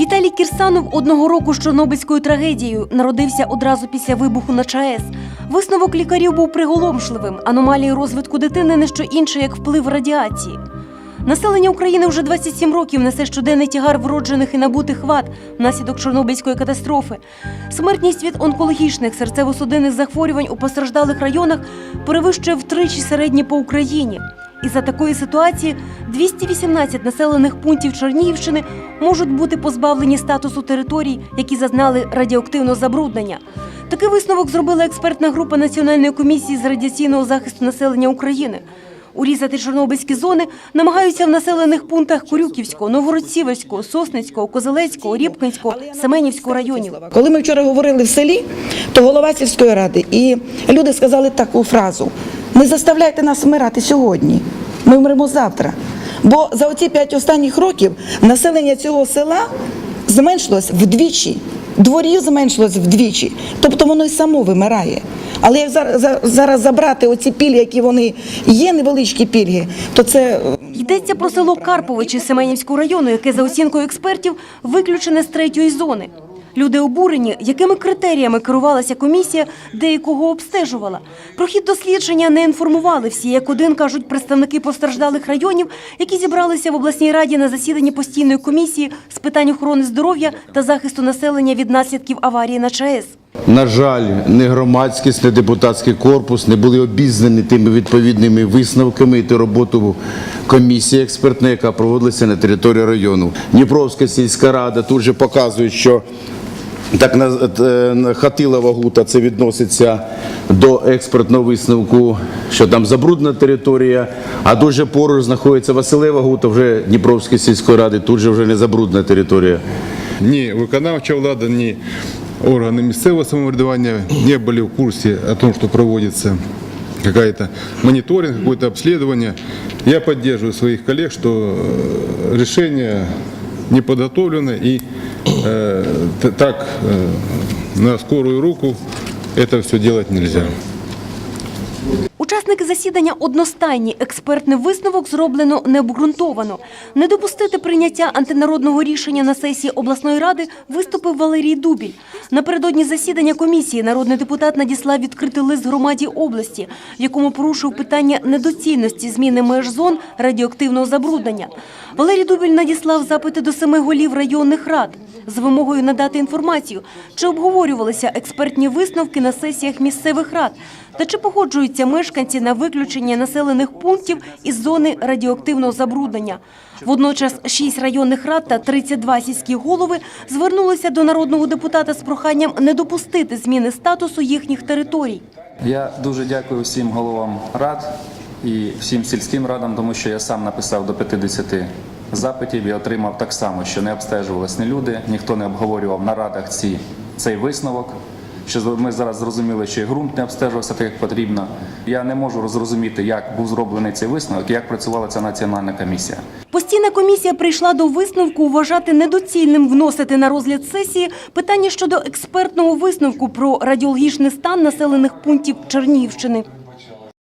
Віталій Кірсанов одного року з Чорнобильською трагедією народився одразу після вибуху на ЧАЕС. Висновок лікарів був приголомшливим. Аномалії розвитку дитини не що інше, як вплив радіації. Населення України вже 27 років несе щоденний тягар вроджених і набутих вад внаслідок Чорнобильської катастрофи. Смертність від онкологічних серцево-судинних захворювань у постраждалих районах перевищує втричі середнє по Україні. І за такої ситуації 218 населених пунктів Чернігівщини можуть бути позбавлені статусу територій, які зазнали радіоактивного забруднення. Такий висновок зробила експертна група Національної комісії з радіаційного захисту населення України. Урізати чорнобильські зони намагаються в населених пунктах Корюківського, Новгород-Сіверського, Сосницького, Козелецького, Рібкинського, Семенівського районів. Коли ми вчора говорили в селі, то голова сільської ради і люди сказали таку фразу: не заставляйте нас вмирати сьогодні, ми вмремо завтра. Бо за оці п'ять останніх років населення цього села зменшилось вдвічі, дворів зменшилось вдвічі, тобто воно й само вимирає. Але як зараз, за- зараз забрати оці пільги, які вони є, невеличкі пільги, то це е, Йдеться про село Карповичі Семенівського району, яке за оцінкою експертів виключене з третьої зони. Люди обурені, якими критеріями керувалася комісія, де і кого обстежувала. Про хід дослідження не інформували всі, як один кажуть представники постраждалих районів, які зібралися в обласній раді на засіданні постійної комісії з питань охорони здоров'я та захисту населення від наслідків аварії на ЧАЕС. На жаль, не громадськість, не депутатський корпус не були обізнані тими відповідними висновками і ту роботу комісії експертної, яка проводилася на території району. Дніпровська сільська рада тут же показує, що так е, Хатилова гута це відноситься до експертного висновку, що там забруднена територія, а дуже поруч знаходиться Василева гута, вже Дніпровської сільської ради, тут же вже не забруднена територія. Ні виконавча влада, ні органи місцевого самоврядування не були в курсі о том, что проводится какая-то мониторинг, какое-то обследование. Я поддерживаю своих коллег, что э, решение не подготовлено и э, т- так э, на скорую руку это все делать нельзя. Учасники засідання одностайні. Експертний висновок зроблено необґрунтовано. Не допустити прийняття антинародного рішення на сесії обласної ради виступив Валерій Дубіль. Напередодні засідання комісії народний депутат надіслав відкритий лист громаді області, в якому порушив питання недоцільності зміни меж зон радіоактивного забруднення. Валерій Дубіль надіслав запити до семи голів районних рад з вимогою надати інформацію, чи обговорювалися експертні висновки на сесіях місцевих рад, та чи погоджуються мешканці на виключення населених пунктів із зони радіоактивного забруднення. Водночас шість районних рад та 32 сільські голови звернулися до народного депутата з проханням не допустити зміни статусу їхніх територій. Я дуже дякую всім головам рад і всім сільським радам, тому що я сам написав до 50 запитів і отримав так само, що не обстежувалися ні люди, ніхто не обговорював на радах ці, цей висновок. Що ми зараз зрозуміли, що і ґрунт не обстежувався так, як потрібно. Я не можу зрозуміти, як був зроблений цей висновок, як працювала ця національна комісія. Постійна комісія прийшла до висновку вважати недоцільним вносити на розгляд сесії питання щодо експертного висновку про радіологічний стан населених пунктів Чернігівщини.